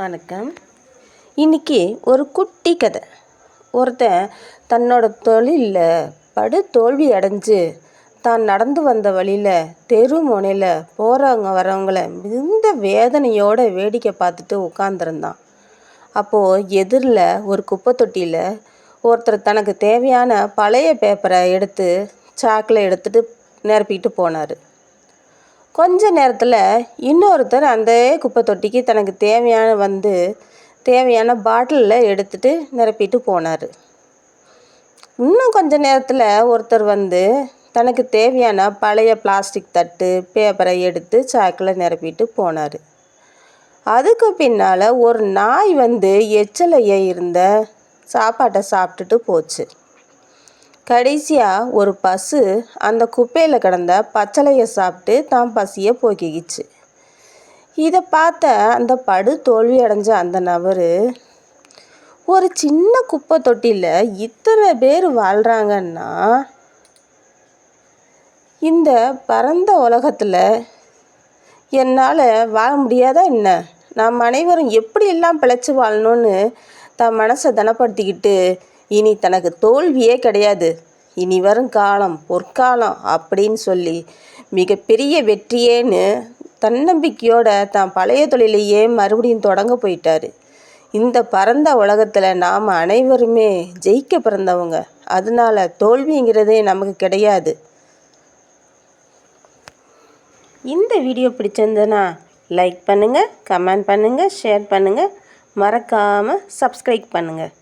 வணக்கம். இன்னைக்கு ஒரு குட்டி கதை. ஒருத்தன் தன்னோட தொழிலில் படு தோல்வி அடைஞ்சு தான் நடந்து வந்த வழியில் தெரு முனையில் போகிறவங்க வரவங்களை மிகுந்த வேதனையோடு வேடிக்கை பார்த்துட்டு உட்காந்துருந்தான் அப்போது எதிரில் ஒரு குப்பை தொட்டியில் ஒருத்தர் தனக்கு தேவையான பழைய பேப்பரை எடுத்து சாக்கில் எடுத்துகிட்டு நிரப்பிக்கிட்டு போனார். கொஞ்ச நேரத்தில் இன்னொருத்தர் அந்த குப்பை தொட்டிக்கு தனக்கு தேவையான வந்து தேவையான பாட்டிலில் எடுத்துகிட்டு நிரப்பிட்டு போனார். இன்னும் கொஞ்ச நேரத்தில் ஒருத்தர் வந்து தனக்கு தேவையான பழைய பிளாஸ்டிக் தட்டு பேப்பரை எடுத்து சாக்கில் நிரப்பிட்டு போனார். அதுக்கு பின்னால் ஒரு நாய் வந்து எச்சலையை இருந்த சாப்பாட்டை சாப்பிட்டுட்டு போச்சு. கடைசியாக ஒரு பசு அந்த குப்பையில் கிடந்த பச்சளையை சாப்பிட்டு தான் பசியை போக்கிக்கிச்சு. இதை பார்த்த அந்த படு தோல்வி அடைஞ்ச அந்த நபர் ஒரு சின்ன குப்பை தொட்டியில் இத்தனை பேர் வாழ்கிறாங்கன்னா இந்த பரந்த உலகத்தில் என்னால் வாழ முடியாதா என்ன? நாம் அனைவரும் எப்படியெல்லாம் பிழைச்சி வாழணும்னு தன் மனசை தனப்படுத்திக்கிட்டு இனி தனக்கு தோல்வியே கிடையாது. இனி வரும் காலம் பொற்காலம் அப்படின்னு சொல்லி மிகப்பெரிய வெற்றியேன்னு தன்னம்பிக்கையோட தான் பழைய தொழிலையே மறுபடியும் தொடங்க போயிட்டாரு. இந்த பரந்த உலகத்தில் நாம் அனைவருமே ஜெயிக்க பிறந்தவங்க. அதனால தோல்விங்கிறதே நமக்கு கிடையாது. இந்த வீடியோ பிடிச்சிருந்தனா லைக் பண்ணுங்கள் கமெண்ட் பண்ணுங்கள் ஷேர் பண்ணுங்கள் மறக்காமல் சப்ஸ்கிரைப் பண்ணுங்கள்